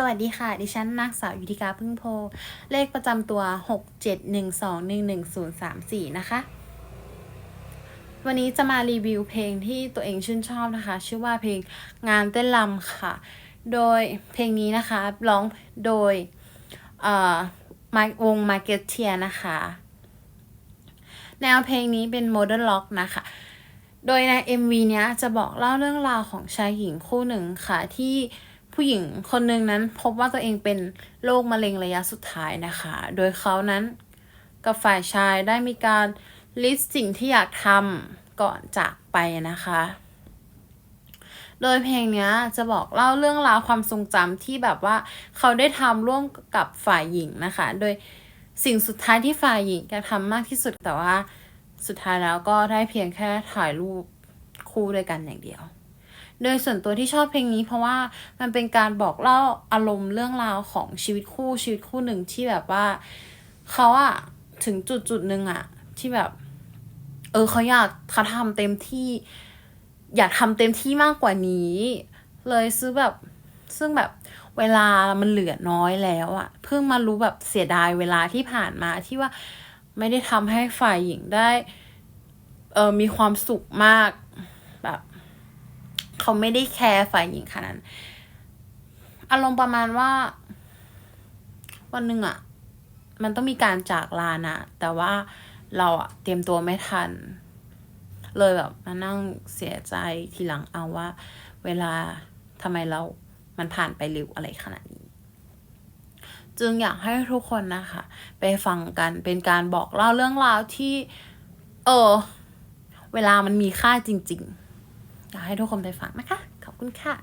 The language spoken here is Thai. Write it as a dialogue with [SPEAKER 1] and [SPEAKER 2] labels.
[SPEAKER 1] สวัสดีค่ะ ดิฉันนางสาวยุธิกาพึ่งโพ เลขประจำตัว 671211034 นะคะ วันนี้จะมารีวิวเพลงที่ตัวเองชื่นชอบนะคะ ชื่อว่าเพลงงานเต้นรำค่ะ โดยเพลงนี้นะคะ ร้องโดยเอ่อวงมาเก็ตเทียนะคะ แนวเพลงนี้เป็นโมเดิร์นล็อกนะคะโดยใน MV เนี้ยจะบอกเล่าเรื่องราวของชายหญิงคู่หนึ่งค่ะที่ ผู้หญิงคนหนึ่งนั้นพบว่าตัวเองเป็นโรคมะเร็งระยะสุดท้ายนะคะ โดยเขานั้นกับฝ่ายชายได้มีการลิสต์สิ่งที่อยากทำก่อนจากไปนะคะ โดยเพลงนี้จะบอกเล่าเรื่องราวความทรงจำที่แบบว่าเขาได้ทำร่วมกับฝ่ายหญิงนะคะ โดยสิ่งสุดท้ายที่ฝ่ายหญิงอยากทำมากที่สุดแต่ว่าสุดท้ายแล้วก็ได้เพียงแค่ถ่ายรูปคู่ด้วยกันอย่างเดียว โดยส่วนตัวที่ชอบเพลงนี้ เพราะว่ามันเป็นการบอกเล่าอารมณ์เรื่องราวของชีวิตคู่ชีวิตคู่หนึ่งที่แบบว่าเขาอะถึงจุดจุดหนึ่งอะที่แบบ เออเขาอยากเขาทำเต็มที่ อยากทำเต็มที่มากกว่านี้ เลยซื้อแบบซึ่งแบบเวลามันเหลือน้อยแล้วอะเพิ่งมารู้แบบเสียดายเวลาที่ผ่านมาที่ว่าไม่ได้ทำให้ฝ่ายหญิงได้เออมีความสุขมาก เขาไม่ได้แคร์ฝ่ายหญิงขนาดนั้นอารมณ์ประมาณว่า วันหนึ่งอะมันต้องมีการจากลานะ แต่ว่าเราอะเตรียมตัวไม่ทัน เลยแบบมานั่งเสียใจทีหลังเอาว่า เวลาทำไมเรา มันผ่านไปเร็วอะไรขนาดนี้ จึงอยากให้ทุกคนนะคะ ไปฟังกันเป็นการบอกเล่าเรื่องราวที่ เออ เวลามันมีค่าจริง ๆ อยากให้ทุกคนไปฟังนะคะ ขอบคุณค่ะ